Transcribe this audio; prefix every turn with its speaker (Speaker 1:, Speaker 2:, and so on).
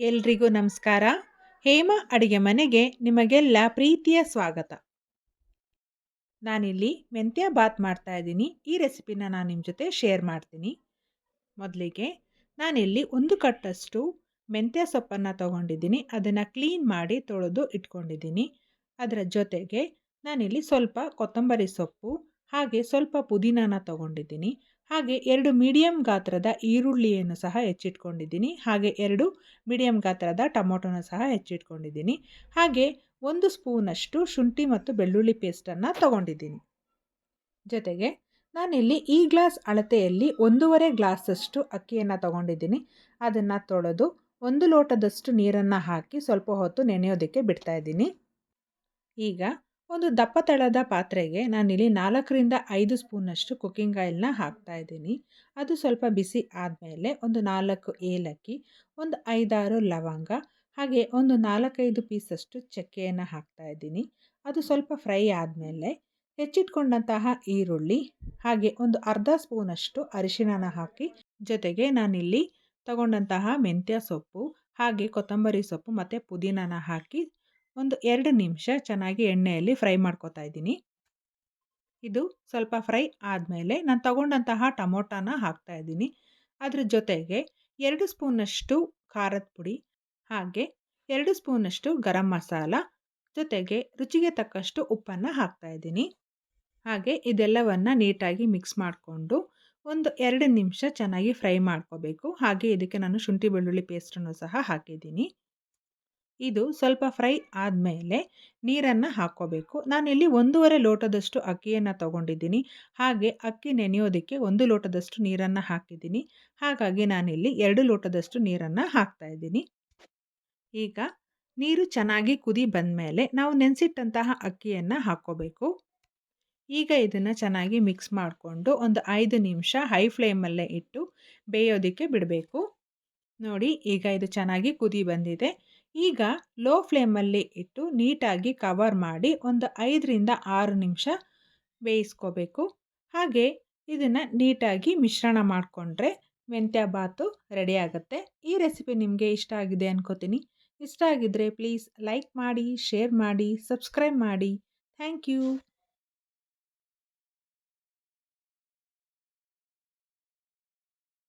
Speaker 1: ಎಲ್ರಿಗೂ ನಮಸ್ಕಾರ. ಹೇಮ ಅಡುಗೆ ಮನೆಗೆ ನಿಮಗೆಲ್ಲ ಪ್ರೀತಿಯ ಸ್ವಾಗತ. ನಾನಿಲ್ಲಿ ಮೆಂತ್ಯ ಬಾತ್ ಮಾಡ್ತಾ ಇದ್ದೀನಿ. ಈ ರೆಸಿಪಿನ ನಾನು ನಿಮ್ಮ ಜೊತೆ ಶೇರ್ ಮಾಡ್ತೀನಿ. ಮೊದಲಿಗೆ ನಾನಿಲ್ಲಿ ಒಂದು ಕಟ್ಟಷ್ಟು ಮೆಂತ್ಯ ಸೊಪ್ಪನ್ನು ತೊಗೊಂಡಿದ್ದೀನಿ. ಅದನ್ನು ಕ್ಲೀನ್ ಮಾಡಿ ತೊಳೆದು ಇಟ್ಕೊಂಡಿದ್ದೀನಿ. ಅದರ ಜೊತೆಗೆ ನಾನಿಲ್ಲಿ ಸ್ವಲ್ಪ ಕೊತ್ತಂಬರಿ ಸೊಪ್ಪು ಹಾಗೆ ಸ್ವಲ್ಪ ಪುದೀನಾನ ತೊಗೊಂಡಿದ್ದೀನಿ. ಹಾಗೆ ಎರಡು ಮೀಡಿಯಂ ಗಾತ್ರದ ಈರುಳ್ಳಿಯನ್ನು ಸಹ ಹೆಚ್ಚಿಟ್ಕೊಂಡಿದ್ದೀನಿ. ಹಾಗೆ ಎರಡು ಮೀಡಿಯಂ ಗಾತ್ರದ ಟೊಮೊಟೊನ ಸಹ ಹೆಚ್ಚಿಟ್ಕೊಂಡಿದ್ದೀನಿ. ಹಾಗೆ ಒಂದು ಸ್ಪೂನಷ್ಟು ಶುಂಠಿ ಮತ್ತು ಬೆಳ್ಳುಳ್ಳಿ ಪೇಸ್ಟನ್ನು ತಗೊಂಡಿದ್ದೀನಿ. ಜೊತೆಗೆ ನಾನಿಲ್ಲಿ ಈ ಗ್ಲಾಸ್ ಅಳತೆಯಲ್ಲಿ ಒಂದೂವರೆ ಗ್ಲಾಸಷ್ಟು ಅಕ್ಕಿಯನ್ನು ತಗೊಂಡಿದ್ದೀನಿ. ಅದನ್ನು ತೊಳೆದು ಒಂದು ಲೋಟದಷ್ಟು ನೀರನ್ನು ಹಾಕಿ ಸ್ವಲ್ಪ ಹೊತ್ತು ನೆನೆಯೋದಕ್ಕೆ ಬಿಡ್ತಾಯಿದ್ದೀನಿ ಈಗ ಒಂದು ದಪ್ಪ ತಳದ ಪಾತ್ರೆಗೆ ನಾನಿಲ್ಲಿ ನಾಲ್ಕರಿಂದ ಐದು ಸ್ಪೂನಷ್ಟು ಕುಕ್ಕಿಂಗ್ ಆಯಿಲ್ನ ಹಾಕ್ತಾಯಿದ್ದೀನಿ ಅದು ಸ್ವಲ್ಪ ಬಿಸಿ ಆದಮೇಲೆ ಒಂದು ನಾಲ್ಕು ಏಲಕ್ಕಿ, ಒಂದು ಐದಾರು ಲವಂಗ, ಹಾಗೆ ಒಂದು ನಾಲ್ಕೈದು ಪೀಸಷ್ಟು ಚಕ್ಕೆಯನ್ನು ಹಾಕ್ತಾಯಿದ್ದೀನಿ ಅದು ಸ್ವಲ್ಪ ಫ್ರೈ ಆದಮೇಲೆ ಹೆಚ್ಚಿಟ್ಕೊಂಡಂತಹ ಈರುಳ್ಳಿ, ಹಾಗೆ ಒಂದು ಅರ್ಧ ಸ್ಪೂನಷ್ಟು ಅರಿಶಿಣನ ಹಾಕಿ, ಜೊತೆಗೆ ನಾನಿಲ್ಲಿ ತಗೊಂಡಂತಹ ಮೆಂತ್ಯ ಸೊಪ್ಪು, ಹಾಗೆ ಕೊತ್ತಂಬರಿ ಸೊಪ್ಪು ಮತ್ತು ಪುದೀನನ ಹಾಕಿ ಒಂದು ಎರಡು ನಿಮಿಷ ಚೆನ್ನಾಗಿ ಎಣ್ಣೆಯಲ್ಲಿ ಫ್ರೈ ಮಾಡ್ಕೋತಾ ಇದ್ದೀನಿ. ಇದು ಸ್ವಲ್ಪ ಫ್ರೈ ಆದಮೇಲೆ ನಾನು ತಗೊಂಡಂತಹ ಟೊಮೊಟೊನ ಹಾಕ್ತಾ ಇದ್ದೀನಿ. ಅದ್ರ ಜೊತೆಗೆ ಎರಡು ಸ್ಪೂನಷ್ಟು ಖಾರದ ಪುಡಿ, ಹಾಗೆ ಎರಡು ಸ್ಪೂನಷ್ಟು ಗರಂ ಮಸಾಲ, ಜೊತೆಗೆ ರುಚಿಗೆ ತಕ್ಕಷ್ಟು ಉಪ್ಪನ್ನು ಹಾಕ್ತಾ ಇದ್ದೀನಿ. ಹಾಗೆ ಇದೆಲ್ಲವನ್ನು ನೀಟಾಗಿ ಮಿಕ್ಸ್ ಮಾಡಿಕೊಂಡು ಒಂದು ಎರಡು ನಿಮಿಷ ಚೆನ್ನಾಗಿ ಫ್ರೈ ಮಾಡ್ಕೋಬೇಕು. ಹಾಗೆ ಇದಕ್ಕೆ ನಾನು ಶುಂಠಿ ಬೆಳ್ಳುಳ್ಳಿ ಪೇಸ್ಟನ್ನು ಸಹ ಹಾಕಿದ್ದೀನಿ. ಇದು ಸ್ವಲ್ಪ ಫ್ರೈ ಆದಮೇಲೆ ನೀರನ್ನು ಹಾಕ್ಕೋಬೇಕು. ನಾನಿಲ್ಲಿ ಒಂದೂವರೆ ಲೋಟದಷ್ಟು ಅಕ್ಕಿಯನ್ನು ತಗೊಂಡಿದ್ದೀನಿ. ಹಾಗೆ ಅಕ್ಕಿ ನೆನೆಯೋದಕ್ಕೆ ಒಂದು ಲೋಟದಷ್ಟು ನೀರನ್ನು ಹಾಕಿದ್ದೀನಿ. ಹಾಗಾಗಿ ನಾನಿಲ್ಲಿ ಎರಡು ಲೋಟದಷ್ಟು ನೀರನ್ನು ಹಾಕ್ತಾಯಿದ್ದೀನಿ ಈಗ ನೀರು ಚೆನ್ನಾಗಿ ಕುದಿ ಬಂದಮೇಲೆ ನಾವು ನೆನೆಸಿಟ್ಟಂತಹ ಅಕ್ಕಿಯನ್ನು ಹಾಕ್ಕೋಬೇಕು. ಈಗ ಇದನ್ನು ಚೆನ್ನಾಗಿ ಮಿಕ್ಸ್ ಮಾಡಿಕೊಂಡು ಒಂದು ಐದು ನಿಮಿಷ ಹೈ ಫ್ಲೇಮಲ್ಲೇ ಇಟ್ಟು ಬೇಯೋದಕ್ಕೆ ಬಿಡಬೇಕು. ನೋಡಿ, ಈಗ ಇದು ಚೆನ್ನಾಗಿ ಕುದಿ ಬಂದಿದೆ. ಈಗ ಲೋ ಫ್ಲೇಮಲ್ಲಿ ಇಟ್ಟು ನೀಟಾಗಿ ಕವರ್ ಮಾಡಿ ಒಂದು ಐದರಿಂದ ಆರು ನಿಮಿಷ ಬೇಯಿಸ್ಕೋಬೇಕು. ಹಾಗೆ ಇದನ್ನು ನೀಟಾಗಿ ಮಿಶ್ರಣ ಮಾಡಿಕೊಂಡ್ರೆ ಮೆಂತ್ಯ ಬಾತು ರೆಡಿ ಆಗುತ್ತೆ. ಈ ರೆಸಿಪಿ ನಿಮಗೆ ಇಷ್ಟ ಆಗಿದೆ ಅನ್ಕೋತೀನಿ. ಇಷ್ಟ ಆಗಿದ್ದರೆ ಪ್ಲೀಸ್ ಲೈಕ್ ಮಾಡಿ ಶೇರ್ ಮಾಡಿ ಸಬ್ಸ್ಕ್ರೈಬ್ ಮಾಡಿ. Thank you